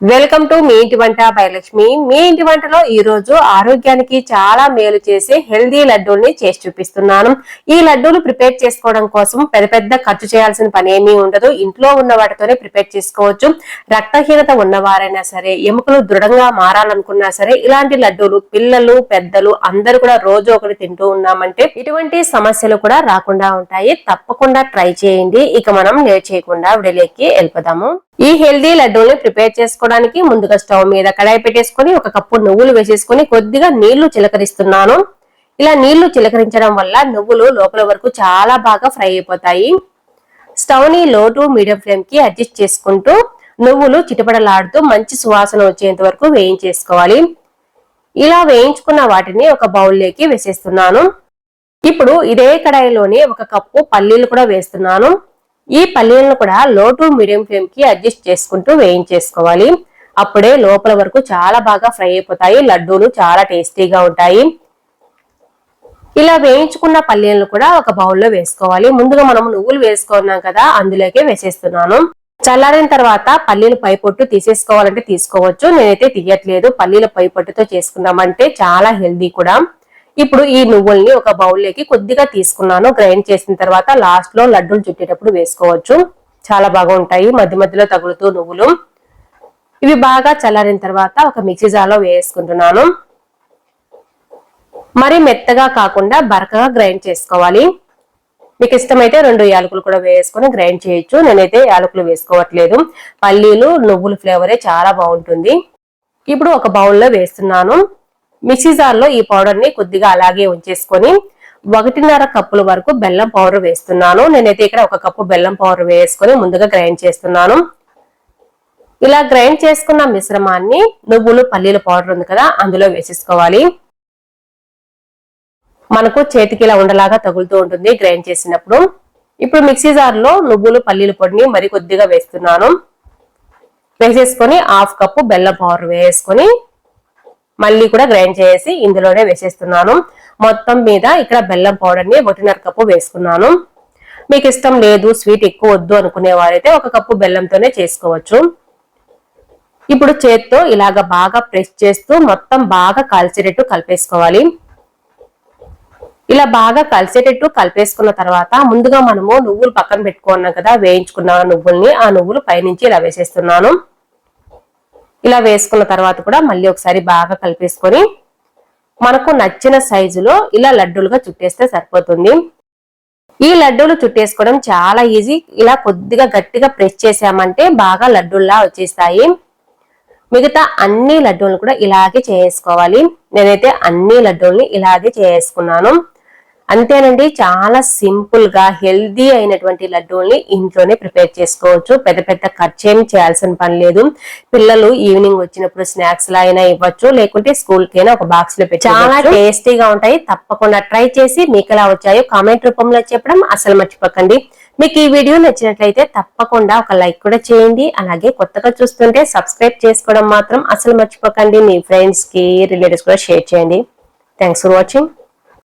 Welcome to me ఇంటి వంట భయలక్ష్మి మీ ఇంటి వంటలో ఈ రోజు ఆరోగ్యానికి చాలా మేలు చేసే హెల్దీ లడ్డూల్ని చేసి చూపిస్తున్నాను. ఈ లడ్డూలు ప్రిపేర్ చేసుకోవడం కోసం పెద్ద పెద్ద ఖర్చు చేయాల్సిన పని ఏమీ ఉండదు. ఇంట్లో ఉన్న వాటితోనే ప్రిపేర్ చేసుకోవచ్చు. రక్తహీనత ఉన్నవారైనా సరే ఎముకలు దృఢంగా మారాలనుకున్నా సరే ఇలాంటి లడ్డూలు పిల్లలు పెద్దలు అందరూ కూడా రోజు ఒకటి తింటూ ఉన్నామంటే ఇటువంటి సమస్యలు కూడా రాకుండా ఉంటాయి. తప్పకుండా ట్రై చేయండి. ఇక మనం లేట్ చేయకుండా విడలేకి వెళ్ళిపోదాము. ఈ హెల్దీ లడ్డూని ప్రిపేర్ చేసుకోవడానికి ముందుగా స్టవ్ మీద కడాయి పెట్టేసుకొని ఒక కప్పు నువ్వులు వేసేసుకొని కొద్దిగా నీళ్ళు చిలకరిస్తున్నాను. ఇలా నీళ్ళు చిలకరించడం వల్ల నువ్వులు లోపల వరకు చాలా బాగా ఫ్రై అయిపోతాయి. స్టవ్ని లో టు మీడియం ఫ్లేమ్కి అడ్జస్ట్ చేసుకుంటూ నువ్వులు చిటపడలాడుతూ మంచి సువాసన వచ్చేంత వరకు వేయించేసుకోవాలి. ఇలా వేయించుకున్న వాటిని ఒక బౌల్లోకి వేసేస్తున్నాను. ఇప్పుడు ఇదే కడాయిలోనే ఒక కప్పు పల్లీలు కూడా వేస్తున్నాను. ఈ పల్లీలను కూడా లో టు మీడియం ఫ్లేమ్కి అడ్జస్ట్ చేసుకుంటూ వేయించేసుకోవాలి. అప్పుడే లోపల వరకు చాలా బాగా ఫ్రై అయిపోతాయి. లడ్డూలు చాలా టేస్టీగా ఉంటాయి. ఇలా వేయించుకున్న పల్లీలను కూడా ఒక బౌల్లో వేసుకోవాలి. ముందుగా మనం నువ్వులు వేసుకున్నాం కదా అందులోకే వేసేస్తున్నాను. చల్లారిన తర్వాత పల్లీలు పైపొట్టు తీసేసుకోవాలంటే తీసుకోవచ్చు. నేనైతే తీయట్లేదు. పల్లీల పైపొట్టుతో చేసుకున్నామంటే చాలా హెల్దీ కూడా. ఇప్పుడు ఈ నువ్వుల్ని ఒక బౌల్లోకి కొద్దిగా తీసుకున్నాను. గ్రైండ్ చేసిన తర్వాత లాస్ట్లో లడ్డూలు చుట్టేటప్పుడు వేసుకోవచ్చు. చాలా బాగా ఉంటాయి మధ్య మధ్యలో తగులుతూ నువ్వులు. ఇవి బాగా చల్లారిన తర్వాత ఒక మిక్సీ జార్లో వేసుకుంటున్నాను. మరి మెత్తగా కాకుండా బరకగా గ్రైండ్ చేసుకోవాలి. మీకు ఇష్టమైతే రెండు యాలకులు కూడా వేసుకొని గ్రైండ్ చేయొచ్చు. నేనైతే యాలకులు వేసుకోవట్లేదు. పల్లీలు నువ్వుల ఫ్లేవరే చాలా బాగుంటుంది. ఇప్పుడు ఒక బౌల్లో వేస్తున్నాను. మిక్సీ జార్లో ఈ పౌడర్ని కొద్దిగా అలాగే ఉంచేసుకొని ఒకటిన్నర కప్పుల వరకు బెల్లం పౌడర్ వేస్తున్నాను. నేనైతే ఇక్కడ ఒక కప్పు బెల్లం పౌడర్ వేసుకొని ముందుగా గ్రైండ్ చేస్తున్నాను. ఇలా గ్రైండ్ చేసుకున్న మిశ్రమాన్ని నువ్వులు పల్లీల పౌడర్ ఉంది కదా అందులో వేసేసుకోవాలి. మనకు చేతికి ఇలా ఉండలాగా తగులుతూ ఉంటుంది గ్రైండ్ చేసినప్పుడు. ఇప్పుడు మిక్సీ జార్లో నువ్వులు పల్లీల పొడిని మరి కొద్దిగా వేస్తున్నాను. వేసేసుకొని హాఫ్ కప్పు బెల్లం పౌడర్ వేసుకొని మళ్ళీ కూడా గ్రైండ్ చేసి ఇందులోనే వేసేస్తున్నాను. మొత్తం మీద ఇక్కడ బెల్లం పౌడర్ని ఒకటిన్నర కప్పు వేసుకున్నాను. మీకు ఇష్టం లేదు స్వీట్ ఎక్కువ వద్దు అనుకునే వారైతే ఒక కప్పు బెల్లంతోనే చేసుకోవచ్చు. ఇప్పుడు చేత్తో ఇలాగ బాగా ప్రెస్ చేస్తూ మొత్తం బాగా కలిసేటట్టు కలిపేసుకోవాలి. ఇలా బాగా కలిసేటట్టు కలిపేసుకున్న తర్వాత ముందుగా మనము నువ్వులు పక్కన పెట్టుకున్నాం కదా వేయించుకున్న నువ్వుల్ని ఆ నువ్వులు పైనుంచి ఇలా వేసేస్తున్నాను. ఇలా వేసుకున్న తర్వాత కూడా మళ్ళీ ఒకసారి బాగా కలిపేసుకొని మనకు నచ్చిన సైజులో ఇలా లడ్డూలుగా చుట్టేస్తే సరిపోతుంది. ఈ లడ్డూలు చుట్టేసుకోవడం చాలా ఈజీ. ఇలా కొద్దిగా గట్టిగా ప్రెస్ చేసామంటే బాగా లడ్డూల్లా వచ్చేస్తాయి. మిగతా అన్ని లడ్డూలు కూడా ఇలాగే చేసుకోవాలి. నేనైతే అన్ని లడ్డూల్ని ఇలాగే చేసుకున్నాను. అంతేనండి చాలా సింపుల్గా హెల్దీ అయినటువంటి లడ్డూల్ని ఇంట్లోనే ప్రిపేర్ చేసుకోవచ్చు. పెద్ద పెద్ద ఖర్చు ఏమి చేయాల్సిన పని లేదు. పిల్లలు ఈవినింగ్ వచ్చినప్పుడు స్నాక్స్ లా అయినా ఇవ్వచ్చు లేకుంటే స్కూల్కి ఒక బాక్స్లో పెట్టి చాలా టేస్టీగా ఉంటాయి. తప్పకుండా ట్రై చేసి మీకు ఎలా వచ్చాయో కామెంట్ రూపంలో చెప్పడం అసలు మర్చిపోకండి. మీకు ఈ వీడియో నచ్చినట్లయితే తప్పకుండా ఒక లైక్ కూడా చేయండి. అలాగే కొత్తగా చూస్తుంటే సబ్స్క్రైబ్ చేసుకోవడం మాత్రం అసలు మర్చిపోకండి. మీ ఫ్రెండ్స్కి రిలేటివ్స్ కూడా షేర్ చేయండి. Thanks for watching